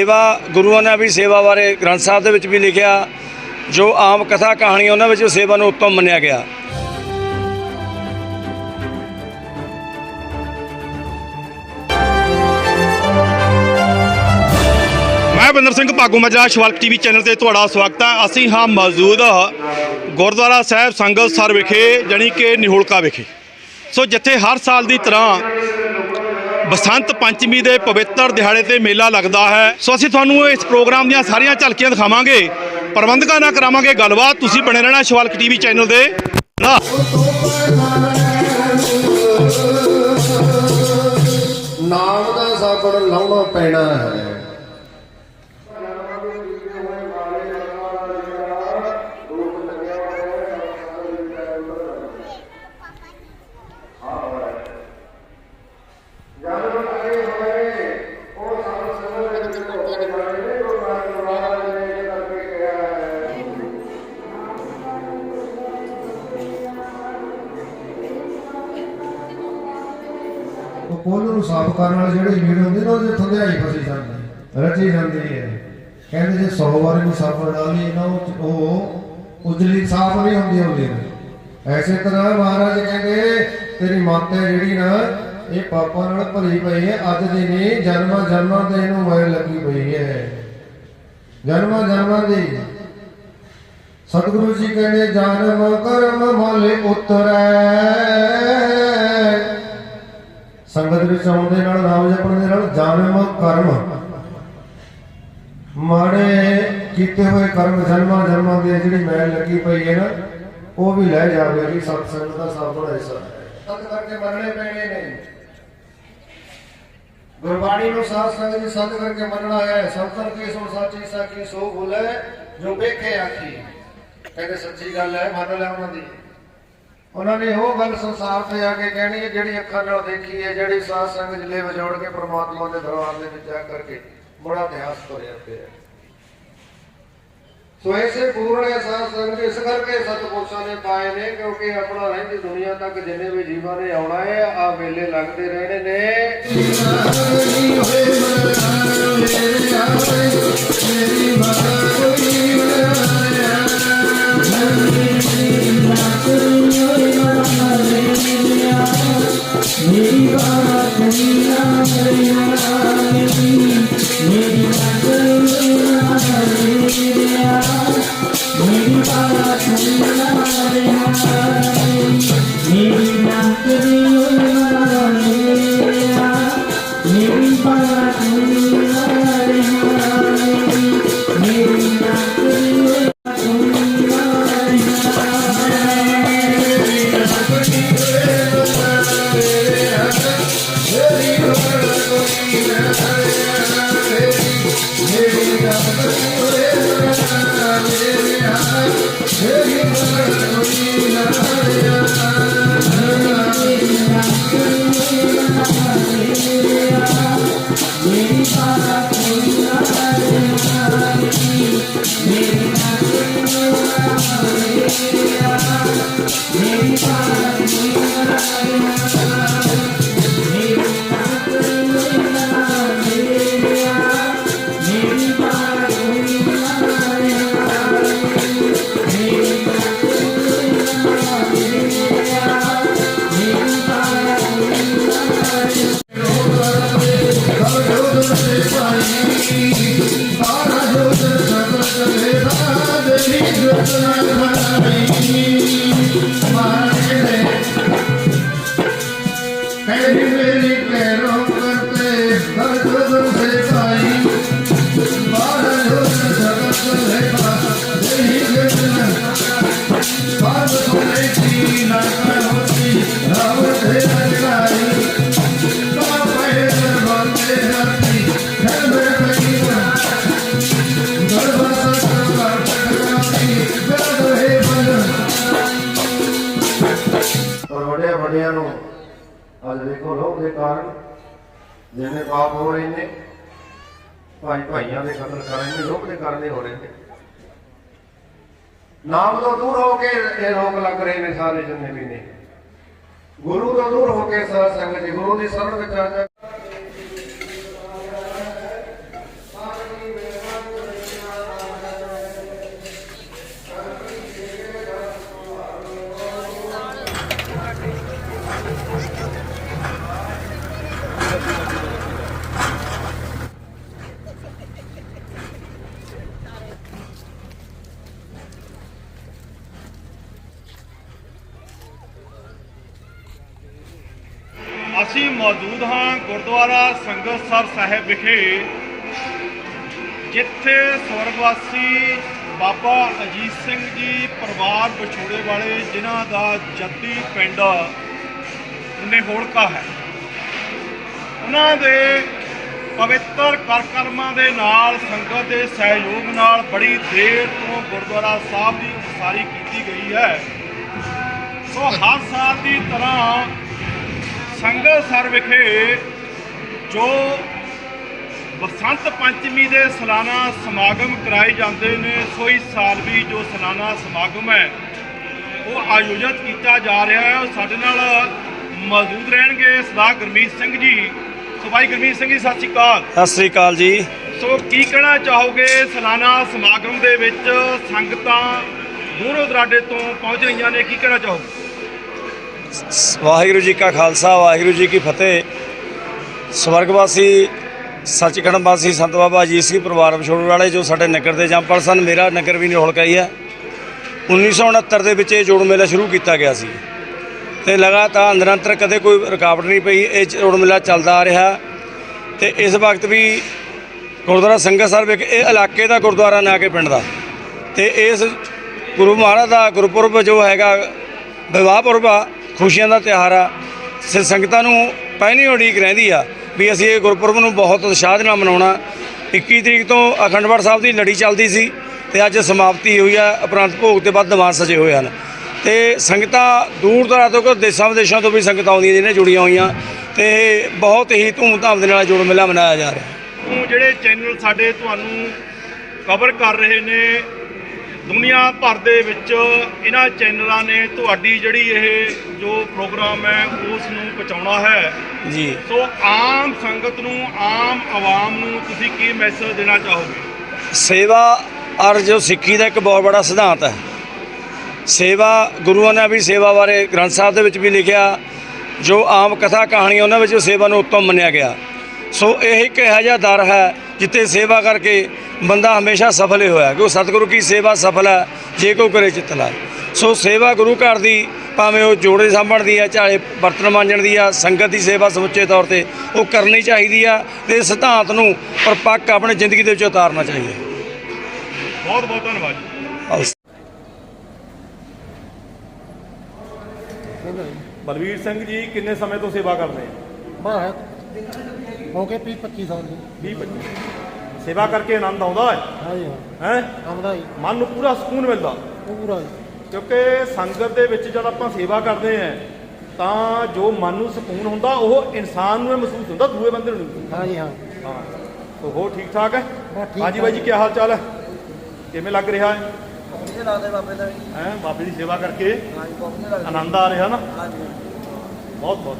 ਸੇਵਾ, ਗੁਰੂਆਂ ਨੇ ਵੀ ਸੇਵਾ ਬਾਰੇ ਗ੍ਰੰਥ ਸਾਹਿਬ ਦੇ ਵਿੱਚ ਵੀ ਲਿਖਿਆ, ਜੋ ਆਮ ਕਥਾ ਕਹਾਣੀਆਂ ਉਹਨਾਂ ਵਿੱਚ ਸੇਵਾ ਨੂੰ ਉੱਤਮ ਮੰਨਿਆ ਗਿਆ। ਮੈਂ ਬਿੰਦਰ ਸਿੰਘ ਭਾਗੂ ਮਜਰਾ ਸ਼ਿਵਾਲਕ ਟੀਵੀ ਚੈਨਲ ਤੇ ਤੁਹਾਡਾ ਸਵਾਗਤ ਹੈ। ਅਸੀਂ ਹਾਂ ਮੌਜੂਦ ਗੁਰਦੁਆਰਾ ਸਾਹਿਬ ਸੰਗਤ ਸਰ ਵਿਖੇ, ਜਾਣੀ ਕਿ ਨਿਹੋਲਕਾ ਵਿਖੇ। ਸੋ ਜਿੱਥੇ ਹਰ ਸਾਲ ਦੀ ਤਰ੍ਹਾਂ ਬਸੰਤ ਪੰਚਮੀ ਦੇ ਪਵਿੱਤਰ ਦਿਹਾੜੇ ਤੇ ਮੇਲਾ ਲੱਗਦਾ ਹੈ। ਸੋ ਅਸੀਂ ਤੁਹਾਨੂੰ ਇਸ ਪ੍ਰੋਗਰਾਮ ਦੀਆਂ ਸਾਰੀਆਂ ਝਲਕੀਆਂ ਦਿਖਾਵਾਂਗੇ। ਪ੍ਰਬੰਧਕਾਂ ਨਾਲ ਕਰਾਵਾਂਗੇ ਗੱਲਬਾਤ। ਤੁਸੀਂ ਬਣੇ ਰਹਿਣਾ ਸ਼ਿਵਾਲਕ ਟੀਵੀ ਚੈਨਲ ਦੇ ਨਾਲ। ਨਾਮ ਦਾ ਸਾਬਣ ਲਾਉਣਾ ਪੈਣਾ ਹੈ। ਉਹ ਨੂੰ ਸਾਫ਼ ਕਰਨ ਵਾਲੇ ਜਿਹੜੇ ਵੀੜ ਹੁੰਦੇ ਨੇ, ਉਹਦੇ ਥੰਧਿਆਈ ਫਸੀ ਜਾਂਦੀ ਰਚੀ ਜਾਂਦੀ ਹੈ ਕਹਿੰਦੇ ਜੇ 100 ਵਾਰ ਵੀ ਸਾਬਣ ਡਾਲੀ ਨਾ ਉਹ- ਉਜਲੀ ਸਾਫ਼ ਨਹੀਂ ਹੁੰਦੀ ਹੁੰਦੀ ਐਸੇ ਤਰ੍ਹਾਂ ਮਹਾਰਾਜ ਕਹਿੰਦੇ, ਤੇਰੀ ਮਾਤਾ ਜਿਹੜੀ ਨਾ, ਇਹ ਪਾਪਾਂ ਨਾਲ ਭਰੀ ਪਈ ਹੈ, ਅੱਜ ਦੀ ਨਹੀਂ, ਜਨਮਾਂ ਜਨਮਾਂ ਦੇ ਇਹਨੂੰ ਮੈਲ ਲੱਗੀ ਪਈ ਹੈ। ਜਨਮਾਂ ਜਨਮਾਂ ਦੀ। ਸਤਿਗੁਰੂ ਜੀ ਕਹਿੰਦੇ, ਜਨਮ ਕਰਮ ਮਲ ਉਤਰੈ। ਸੰਗਤ ਵਿੱਚ ਆਉਣ ਦੇ ਨਾਲ, ਨਾਮ ਜਪਣ ਦੇ ਨਾਲ ਜਨਮ ਕਰਮ। ਮਾੜੇ ਕੀਤੇ ਹੋਏ ਕਰਮ ਜਨਮਾਂ ਜਨਮਾਂ ਦੇ ਜਿਹੜੀ ਮੈਲ ਲੱਗੀ ਪਈ ਹੈ ਨਾ, ਉਹ ਵੀ ਲੈ ਜਾਵੇਗੀ ਸਤ ਦਾ ਸਭ ਬੜਾ ਹਿੱਸਾ ਹੈ ਕਰਕੇ ਮੰਨਣੇ ਪੈਣੇ ਨੇ। ਗੁਰਬਾਣੀ ਨੂੰ ਸਾਧ ਸੰਗਤ ਜੀ ਸੰਤ ਕਰਕੇ ਮੰਨਣਾ ਹੈ ਸੰਤਨ ਕੀ ਸੁਣ ਸਾਚੀ ਸਾਖੀ ਸੋ ਭੁਲੇ ਜੋ ਵੇਖੇ ਆਖੀ। ਕਹਿੰਦੇ ਸੱਚੀ ਗੱਲ ਹੈ, ਮੰਨ ਲੈ ਉਹਨਾਂ ਦੀ। ਉਹਨਾਂ ਨੇ ਉਹ ਗੱਲ ਸੰਸਾਰ ਤੇ ਆ ਕੇ ਕਹਿਣੀ ਹੈ ਜਿਹੜੀ ਅੱਖਾਂ ਨਾਲ ਦੇਖੀ ਹੈ ਜਿਹੜੀ ਸਾਧ ਸੰਗਤ ਜਿਲੇ ਵਜੋੜ ਕੇ ਪ੍ਰਮਾਤਮਾ ਦੇ ਦਰਬਾਰ ਦੇ ਵਿੱਚ ਜਾ ਕਰਕੇ ਬੜਾ ਇਤਿਹਾਸ ਤੁਰਿਆ ਪਿਆ ਸੋ ਐਸੇ ਪੂਰਨ ਸਾਧ ਸੰਗਤ ਇਸ ਕਰਕੇ ਸਤਪੁਰਸ਼ਾਂ ਨੇ ਪਾਏ ਨੇ ਕਿਉਂਕਿ ਆਪਣਾ ਰਹਿੰਦੀ ਦੁਨੀਆ ਤੱਕ ਜਿੰਨੇ ਵੀ ਜੀਵਾਂ ਨੇ ਆਉਣਾ ਹੈ ਆ ਵੇਲੇ ਲੱਗਦੇ ਰਹਿਣੇ ਨੇ Yeah. Maybe I'm ਵੱਡਿਆਂ ਨੂੰ ਅੱਜ ਦੇਖੋ ਲੋਕ ਦੇ ਕਾਰਨ ਜਿੰਨੇ ਪਾਪ ਹੋ ਰਹੇ ਨੇ, ਭਾਈ ਭਾਈਆਂ ਦੇ ਕਤਲ ਕਰ ਰਹੇ ਨੇ ਲੋਕ ਦੇ ਕਾਰਨ ਹੋ ਰਹੇ ਨੇ। ਨਾਮ ਤੋਂ ਦੂਰ ਹੋ ਕੇ ਇਹ ਰੋਗ ਲੱਗ ਰਹੇ ਨੇ ਸਾਰੇ ਜਿੰਨੇ ਵੀ ਨੇ। ਗੁਰੂ ਤੋਂ ਦੂਰ ਹੋ ਕੇ ਸਾਧ ਸੰਗਤ ਜੀ, ਗੁਰੂ ਦੀ ਸ਼ਰਨ ਵਿੱਚ ਆ ਅਸੀਂ ਮੌਜੂਦ ਹਾਂ ਗੁਰਦੁਆਰਾ ਸੰਗਤਸਰ ਸਾਹਿਬ ਵਿਖੇ, ਜਿੱਥੇ ਸਵਰਗਵਾਸੀ ਬਾਬਾ ਅਜੀਤ ਸਿੰਘ ਜੀ ਪਰਿਵਾਰ ਵਿਛੋੜੇ ਵਾਲੇ ਜਿਨ੍ਹਾਂ ਦਾ ਜੱਦੀ ਪਿੰਡ ਨਿਹੋਲਕਾ ਹੈ। ਉਹਨਾਂ ਦੇ ਪਵਿੱਤਰ ਕਰ ਕਰਮਾਂ ਦੇ ਨਾਲ, ਸੰਗਤ ਦੇ ਸਹਿਯੋਗ ਨਾਲ ਬੜੀ ਦੇਰ ਤੋਂ ਗੁਰਦੁਆਰਾ ਸਾਹਿਬ ਦੀ ਉਸਾਰੀ ਕੀਤੀ ਗਈ ਹੈ। ਸੋ ਹਰ ਸਾਲ ਦੀ ਤਰ੍ਹਾਂ ਸੰਗਤ ਸਰ ਵਿਖੇ ਜੋ ਬਸੰਤ ਪੰਚਮੀ ਦੇ ਸਾਲਾਨਾ ਸਮਾਗਮ ਕਰਾਏ ਜਾਂਦੇ ਨੇ, ਸੋ ਇਸ ਸਾਲ ਵੀ ਜੋ ਸਾਲਾਨਾ ਸਮਾਗਮ ਹੈ, ਉਹ ਆਯੋਜਿਤ ਕੀਤਾ ਜਾ ਰਿਹਾ ਹੈ। ਉਹ ਸਾਡੇ ਨਾਲ ਮੌਜੂਦ ਰਹਿਣਗੇ ਸਰਦਾਰ ਗੁਰਮੀਤ ਸਿੰਘ ਜੀ। ਸੋ ਭਾਈ ਗੁਰਮੀਤ ਸਿੰਘ ਜੀ ਸਤਿ ਸ਼੍ਰੀ ਅਕਾਲ। ਸਤਿ ਸ੍ਰੀ ਅਕਾਲ ਜੀ। ਸੋ ਕੀ ਕਹਿਣਾ ਚਾਹੋਗੇ ਸਾਲਾਨਾ ਸਮਾਗਮ ਦੇ ਵਿੱਚ ਸੰਗਤਾਂ ਦੂਰੋਂ ਦਰਾਡੇ ਤੋਂ ਪਹੁੰਚ ਰਹੀਆਂ ਨੇ? ਕੀ ਕਹਿਣਾ ਚਾਹੋਗੇ? ਵਾਹਿਗੁਰੂ ਜੀ ਕਾ ਖਾਲਸਾ ਵਾਹਿਗੁਰੂ ਜੀ ਕੀ ਫਤਿਹ। ਸਵਰਗਵਾਸੀ ਸੱਚਖੰਡ ਵਾਸੀ ਸੰਤ ਬਾਬਾ ਅਜੀਤ ਸਿੰਘ ਪਰਿਵਾਰ ਵਿਛੋੜ ਵਾਲੇ ਜੋ ਸਾਡੇ ਨਗਰ ਦੇ ਜੰਪਲ ਸਨ ਮੇਰਾ ਨਗਰ ਵੀ ਨਿਹੋਲਕਾ ਹੀ ਹੈ 1969 ਦੇ ਵਿੱਚ ਇਹ ਜੋੜ ਮੇਲਾ ਸ਼ੁਰੂ ਕੀਤਾ ਗਿਆ ਸੀ। ਤੇ ਲਗਾਤਾਰ ਨਿਰੰਤਰ ਕਦੇ ਕੋਈ ਰੁਕਾਵਟ ਨਹੀਂ ਪਈ, ਇਹ ਜੋੜ ਮੇਲਾ ਚੱਲਦਾ ਆ ਰਿਹਾ। ਤੇ ਇਸ ਵਕਤ ਵੀ ਗੁਰਦੁਆਰਾ ਸੰਗਤ ਸਾਹਿਬ ਵਿਖੇ ਇਹ ਇਲਾਕੇ ਦਾ ਗੁਰਦੁਆਰਾ, ਨਾ ਕਿ ਪਿੰਡ ਦਾ। ਤੇ ਇਸ ਗੁਰੂ ਮਹਾਰਾਜ ਦਾ ਗੁਰਪੁਰਬ ਜੋ ਹੈਗਾ, ਵਿਵਾਹ ਪੁਰਬ ਆ, ਖੁਸ਼ੀਆਂ ਦਾ ਤਿਉਹਾਰ ਆ, ਸ- ਸੰਗਤਾਂ ਨੂੰ ਪਹਿਲੀ ਉਡੀਕ ਰਹਿੰਦੀ ਆ ਵੀ ਅਸੀਂ ਇਹ ਗੁਰਪੁਰਬ ਨੂੰ ਬਹੁਤ ਉਤਸ਼ਾਹ ਦੇ ਨਾਲ ਮਨਾਉਣਾ। 21 ਤਰੀਕ ਤੋਂ ਅਖੰਡ ਸਾਹਿਬ ਦੀ ਲੜੀ ਚੱਲਦੀ ਸੀ ਤੇ ਅੱਜ ਸਮਾਪਤੀ ਹੋਈ ਆ, ਉਪਰੰਤ ਭੋਗ ਤੇ ਬਾਅਦ ਦੀਵਾਨ ਸਜੇ ਹੋਏ ਹਨ। ਤੇ ਸੰਗਤਾਂ ਦੂਰ ਦਰਾਡੇ ਤੋਂ ਦੇਸ਼ਾਂ ਵਿਦੇਸ਼ਾਂ ਤੋਂ ਵੀ ਸੰਗਤਾਂ ਆਉਂਦੀਆਂ ਜਿਹਨੇ ਜੁੜੀਆਂ ਹੋਈਆਂ ਤੇ ਬਹੁਤ ਹੀ ਧੂਮਧਾਮ ਦੇ ਨਾਲ ਜੋੜ ਮੇਲਾ ਮਨਾਇਆ ਜਾ ਰਿਹਾ। ਨੂੰ ਜਿਹੜੇ ਚੈਨਲ ਸਾਡੇ ਤੁਹਾਨੂੰ ਕਵਰ ਕਰ ਰਹੇ ਨੇ ਦੁਨੀਆ ਭਰ ਦੇ ਵਿੱਚ ਇਹਨਾਂ ਚੈਨਲਾਂ ਨੇ ਤੁਹਾਡੀ ਜਿਹੜੀ ਇਹ ਜੋ ਪ੍ਰੋਗਰਾਮ ਹੈ ਉਸ ਨੂੰ ਪਹੁੰਚਾਉਣਾ ਹੈ। ਜੀ। ਸੋ ਆਮ ਸੰਗਤ ਨੂੰ ਆਮ ਆਵਾਮ ਨੂੰ ਤੁਸੀਂ ਕੀ ਮੈਸੇਜ ਦੇਣਾ ਚਾਹੋਗੇ? ਸੇਵਾ ਔਰ ਜੋ ਸਿੱਖੀ ਦਾ ਇੱਕ ਬਹੁਤ ਬੜਾ ਸਿਧਾਂਤ ਹੈ। ਸੇਵਾ, ਗੁਰੂਆਂ ਨੇ ਵੀ ਸੇਵਾ ਬਾਰੇ ਗ੍ਰੰਥ ਸਾਹਿਬ ਦੇ ਵਿੱਚ ਵੀ ਲਿਖਿਆ, ਜੋ ਆਮ ਕਥਾ ਕਹਾਣੀਆਂ ਉਹਨਾਂ ਵਿੱਚ ਸੇਵਾ ਨੂੰ ਉੱਤਮ ਮੰਨਿਆ ਗਿਆ। ਸੋ ਇਹ ਇੱਕ ਇਹੋ ਜਿਹਾ ਦਰ ਹੈ ਜਿੱਥੇ ਸੇਵਾ ਕਰਕੇ ਬੰਦਾ ਹਮੇਸ਼ਾ ਸਫਲ ਹੀ ਹੋਇਆ ਕਿ ਸਤਿਗੁਰੂ ਕੀ ਸੇਵਾ ਸਫਲ ਹੈ, ਜੇ ਕੋ ਕਰੇ ਚਿੱਤ ਲਾਏ। ਸੋ ਸੇਵਾ ਗੁਰੂ ਘਰ ਦੀ ਭਾਵੇਂ ਉਹ ਜੋੜੇ ਸਾਂਭਣ ਦੀ ਹੈ, ਚਾਹੇ ਬਰਤਨ ਮਾਂਜਣ ਦੀ ਆ ਸੰਗਤ ਦੀ ਸੇਵਾ ਸਮੁੱਚੇ ਤੌਰ ਤੇ ਉਹ ਕਰਨੀ ਚਾਹੀਦੀ ਆ ਤੇ ਸਿਧਾਂਤ ਨੂੰ ਪਰਪੱਕ ਆਪਣੀ ਜ਼ਿੰਦਗੀ ਦੇ ਵਿੱਚ ਉਤਾਰਨਾ ਚਾਹੀਦਾ ਬਹੁਤ ਬਹੁਤ ਧੰਨਵਾਦ ਜੀ ਆਓ ਬਲਵੀਰ ਸਿੰਘ ਜੀ ਕਿੰਨੇ ਸਮੇਂ ਤੋਂ ਸੇਵਾ ਕਰਦੇ ਆ ਬਾਹਰ ਹੋ ਗਏ ਵੀਹ 25 ਸਾਲ 20 25 ਸੇਵਾ ਕਰਕੇ ਆਨੰਦ ਆਉਂਦਾ ਹੈ? ਹਾਂਜੀ ਹਾਂ ਹੈ? ਆਉਂਦਾ ਹੀ। ਮਨ ਨੂੰ ਪੂਰਾ ਸਕੂਨ ਮਿਲਦਾ। ਪੂਰਾ। ਕਿਉਂਕਿ ਸੰਗਤ ਦੇ ਵਿੱਚ ਜਦ ਆਪਾਂ ਸੇਵਾ ਕਰਦੇ ਆਂ ਤਾਂ ਜੋ ਮਨ ਨੂੰ ਸਕੂਨ ਹੁੰਦਾ ਉਹ ਇਨਸਾਨ ਨੂੰ ਹੀ ਮਹਿਸੂਸ ਹੁੰਦਾ ਦੂਏ ਬੰਦੇ ਨੂੰ ਨਹੀਂ। ਹਾਂਜੀ ਹਾਂ। ਹਾਂ। ਤੋ ਹੋ ਠੀਕ ਠਾਕ ਹੈ ਬਸ ਠੀਕ ਹਾਂਜੀ ਬਾਈ ਜੀ ਕੀ ਹਾਲ ਚਾਲ ਹੈ? ਕਿਵੇਂ ਲੱਗ ਰਿਹਾ ਹੈ? ਲੱਗਦੇ ਬਾਬੇ ਦਾ ਹੈ ਬਾਬੇ ਦੀ ਸੇਵਾ ਕਰਕੇ ਹਾਂਜੀ ਆਨੰਦ ਆ ਰਿਹਾ ਨਾ। ਹਾਂਜੀ। ਬਹੁਤ ਬਹੁਤ।